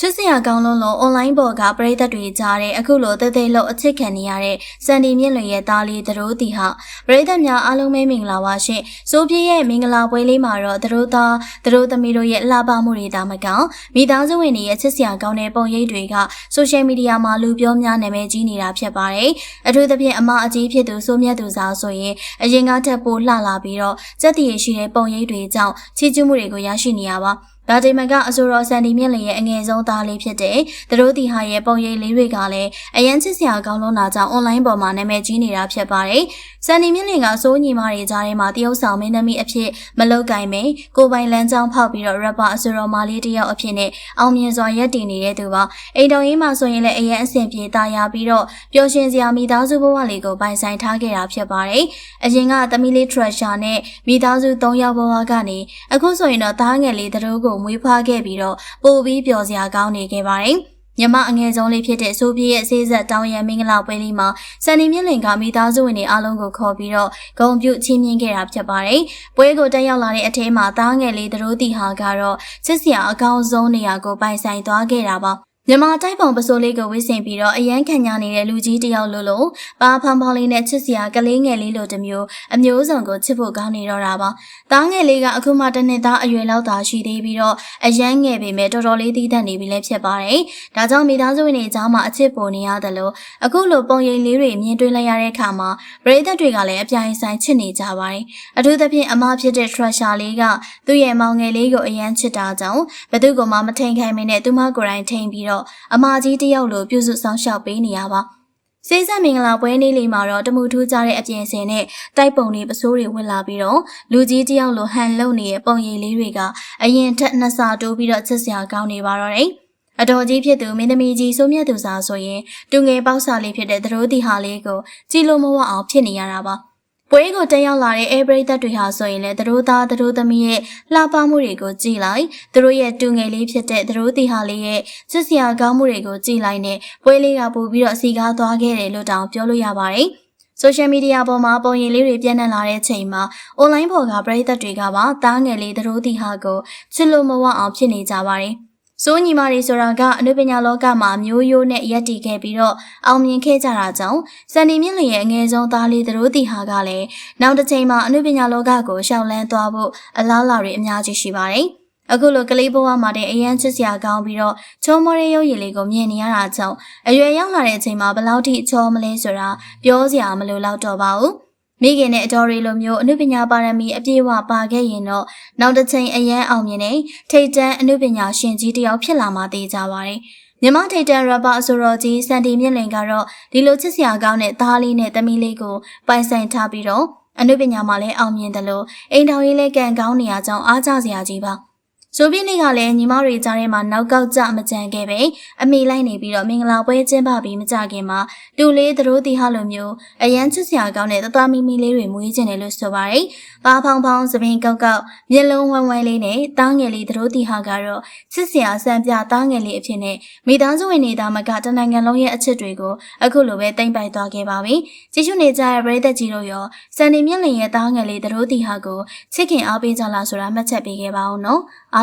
ချစ်စရာကောင်းလုံးလုံးအွန်လိုင်းပေါ်ကပရိသတ်တွေကြားတဲ့အခုလိုတဲတဲလို့အချစ်ခံနေရတဲ့စန်ဒီမြင့်လွင်ရဲ့သားလေးသတို့တီဟာပရိသတ်များအားလုံးပဲမင်္ဂလာပါရှင်။စိုးပြေရဲ့မင်္ဂလာပွဲလေးမှာတော့သတို့သားသတို့သမီးတို့ရဲ့လှပမှုတွေဒါမကောင်းမိသားစုဝင်တွေရဲ့ချစ်စရာကောင်းတဲ့ပုံရိပ်တွေကဆိုရှယ်မီဒီယာမှာလူပြောများနာမည်ကြီးနေတာဖြစ်ပါတယ်။အထူးသဖြင့်အမအကြီးဖြစ်သူစိုးမြတ်သူစားဆိုရင်အရင်ကထက်ပိုလှလာပြီးတော့စက်တည်ရရှိတဲ့ပုံရိပ်တွေကြောင့်ချီးကျူးမှုတွေကိုရရှိနေရပါ။ ဒါဒီမန်ကအဆိုတော်ဆန်ဒီမြင့်လင်ရဲ့အငယ်ဆုံးသားလေးဖြစ်တဲ့သတို့တီဟာရဲ့ပုံရိပ်လေးတွေကလည်းအရန်ချစ်စရာကောင်းလွန်းတာကြောင့်အွန်လိုင်းပေါ်မှာနာမည်ကြီးနေတာဖြစ်ပါတယ်။ဆန်ဒီမြင့်လင်ကစိုးညီမတွေကြားထဲမှာတရုတ်ဆောင်မင်းသမီးအဖြစ်မလုတ်ကင်မင်းကိုပိုင်လန်းချောင်းဖောက်ပြီးတော့ rapper အဆိုတော်မလေးတယောက်အဖြစ်နဲ့အောင်မြင်စွာရပ်တည်နေတဲ့သူပါ။အိမ်တော်ရေးမှာဆိုရင်လည်းအရန်အဆင်ပြေတာယာပြီးတော့ပျော်ရွှင်စရာမိသားစုဘဝလေးကိုပိုင်ဆိုင်ထားခဲ့တာဖြစ်ပါတယ်။အရင်ကသမီးလေး treasure နဲ့မိသားစု၃ယောက်ဘဝကနေအခုဆိုရင်တော့သားငယ်လေးသတို့ကိုမွေးဖွားခဲ့ပြီးတော့ပိုပြီးပျော်စရာကောင်းနေခဲ့ပါတယ်။မြမအငယ်ဆုံးလေးဖြစ်တဲ့ဆိုဗီယက်ဆေးဆက်တောင်ရန်မင်္ဂလာပွဲလေးမှာစန်နီမြင့်လင်ကမိသားစုဝင်တွေအားလုံးကိုခေါ်ပြီးတော့ဂုဏ်ပြုချီးမြှင့်ခဲ့တာဖြစ်ပါတယ်။ပွဲကိုတက်ရောက်လာတဲ့အထဲမှာသားငယ်လေးသတို့တီဟာကတော့ချစ်စရာအကောင်းဆုံးနေရာကိုပိုင်ဆိုင်သွားခဲ့တာပါ။ မြန်မာတိုက်ပုံပစိုးလေးကိုဝစ်ဆင်ပြီးတော့အရန်ခံညာနေတဲ့လူကြီးတယောက်လိုလိုပါဖန်ဖောင်းလေးနဲ့ချစ်စရာကလေးငယ်လေးလိုတစ်မျိုးအမျိုးစုံကိုချစ်ဖို့ကောင်းနေတော့တာပါ။သားငယ်လေးကအခုမှတစ်နှစ်သားအရွယ်လောက်သာရှိသေးပြီးတော့အရန်ငယ်ပေမဲ့တော်တော်လေးသီးသန့်နေပြီလည်းဖြစ်ပါတယ်။ဒါကြောင့်မိသားစုဝင်တွေကြားမှာအချစ်ပေါ်နေရတယ်လို့အခုလိုပုံရိပ်လေးတွေမြင်တွေ့လိုက်ရတဲ့အခါမှာပရိသတ်တွေကလည်းအပြိုင်ဆိုင်ချစ်နေကြပါတယ်။အထူးသဖြင့်အမဖြစ်တဲ့ Treasure လေးကသူ့ရဲ့မောင်ငယ်လေးကိုအရန်ချစ်တာကြောင့်ဘသူကမှမထိန်ခိုင်းမင်းနဲ့သူမကိုယ်တိုင်ထိန်ပြီးတော့တော့အမကြီးတယောက်လိုပြုစုဆောင်ရှောက်ပေးနေရပါစေးဆက်မင်္ဂလာပွဲနေ့လေးမှာတော့တမှုထူးကြတဲ့အပြင်စင်နဲ့တိုက်ပုံတွေပစိုးတွေဝင်လာပြီးတော့လူကြီးတယောက်လိုဟန်လုံနေတဲ့ပုံရိပ်လေးတွေကအရင်ထက်နှစ်ဆတိုးပြီးတော့ချစ်စရာကောင်းနေပါတော့တယ်အတော်ကြီးဖြစ်သူမင်းသမီးကြီးစိုးမြတ်သူစားဆိုရင်တူငယ်ပေါက်စာလေးဖြစ်တဲ့သရိုးတီဟာလေးကိုကြည်လို့မဝအောင်ဖြစ်နေရတာပါ ပွဲကိုတက်ရောက်လာတဲ့အဲပရိသတ်တွေဟာဆိုရင်လည်းသူတို့သားသူတို့သမီးရဲ့လှပမှုတွေကိုကြည်လိုက်သူတို့ရဲ့တူငယ်လေးဖြစ်တဲ့သူတို့တီဟာလေးရဲ့ချစ်စရာကောင်းမှုတွေကိုကြည်လိုက်နဲ့ပွဲလေးကပို့ပြီးတော့စီကားသွားခဲ့တယ်လို့တောင်ပြောလို့ရပါတယ်ဆိုရှယ်မီဒီယာပေါ်မှာပုံရိပ်လေးတွေပြန့်နှံ့လာတဲ့ချိန်မှာအွန်လိုင်းပေါ်ကပရိသတ်တွေကပါသားငယ်လေးသူတို့တီဟာကိုချစ်လို့မဝအောင်ဖြစ်နေကြပါတယ် စိုးညီမတွေဆိုတာကအနုပညာလောကမှာမျိုးရိုးနဲ့ရက်တည်ခဲ့ပြီးတော့အောင်မြင်ခဲ့ကြတာကြောင့်စန်ဒီမြင့်လျရဲ့အငယ်ဆုံးသားလေးတို့တီဟာကလည်းနောက်တစ်ချိန်မှာအနုပညာလောကကိုရှောင်လန်းသွားဖို့အလားအလာတွေအများကြီးရှိပါတယ်။အခုလိုကလေးဘဝမှာတဲ့အရန်ချစ်စရာကောင်းပြီးတော့ချောမောရဲရုပ်ရည်လေးကိုမြင်နေရတာကြောင့်အရွယ်ရောက်လာတဲ့အချိန်မှာဘလောက်ထိချောမလဲဆိုတာပြောစရာမလိုတော့တော့ပါဘူး။ မိခင်နဲ့အတော်ရီလိုမျိုးအနုပညာပါရမီအပြည့်အဝပါခဲ့ရင်တော့နောက်တစ်ချိန်အရန်အောင်မြင်တဲ့ထိတ်တန်းအနုပညာရှင်ကြီးတစ်ယောက်ဖြစ်လာမှသိကြပါတယ်။မြမထိတ်တန်းရပါအဆိုတော်ကြီးစန်တီမြင့်လင်ကတော့ဒီလိုချစ်စရာကောင်းတဲ့သားလေးနဲ့သမီးလေးကိုပိုင်ဆိုင်ထားပြီးတော့အနုပညာမှာလည်းအောင်မြင်တယ်လို့အိမ်တော်ရေးလည်းကံကောင်းနေရကြောင်းအားကြစရာကြီးပါ။ ဆိုပြင်းလေးကလည်းညီမတွေကြားထဲမှာနောက်ကောက်ကြမကြံခဲ့ပဲအမိလိုက်နေပြီးတော့မင်္ဂလာပွဲကျင်းပပြီးမကြခင်မှာတူလေးသတို့တီဟာလိုမျိုးအရန်ချစ်စရာကောင်းတဲ့တသားမီမီလေးတွေမွေးကျင်တယ်လို့ဆိုပါရယ်။ပါဖောင်ဖောင်သပင်ကောက်ကောက်မျက်လုံးဝမ်းဝမ်းလေးနဲ့တားငယ်လေးသတို့တီဟာကတော့ချစ်စရာစံပြတားငယ်လေးအဖြစ်နဲ့မိသားစုဝင်တွေသားမကတနိုင်ငံလုံးရဲ့အချစ်တွေကိုအခုလိုပဲတင်ပိုက်သွားခဲ့ပါပြီ။ကြည့်ရှုနေကြတဲ့ပရိသတ်ကြီးတို့ရောစန်ဒီမြင့်လင်ရဲ့တားငယ်လေးသတို့တီဟာကိုချစ်ခင်အားပေးကြလားဆိုတာမှတ်ချက်ပေးခဲ့ပါဦးနော်။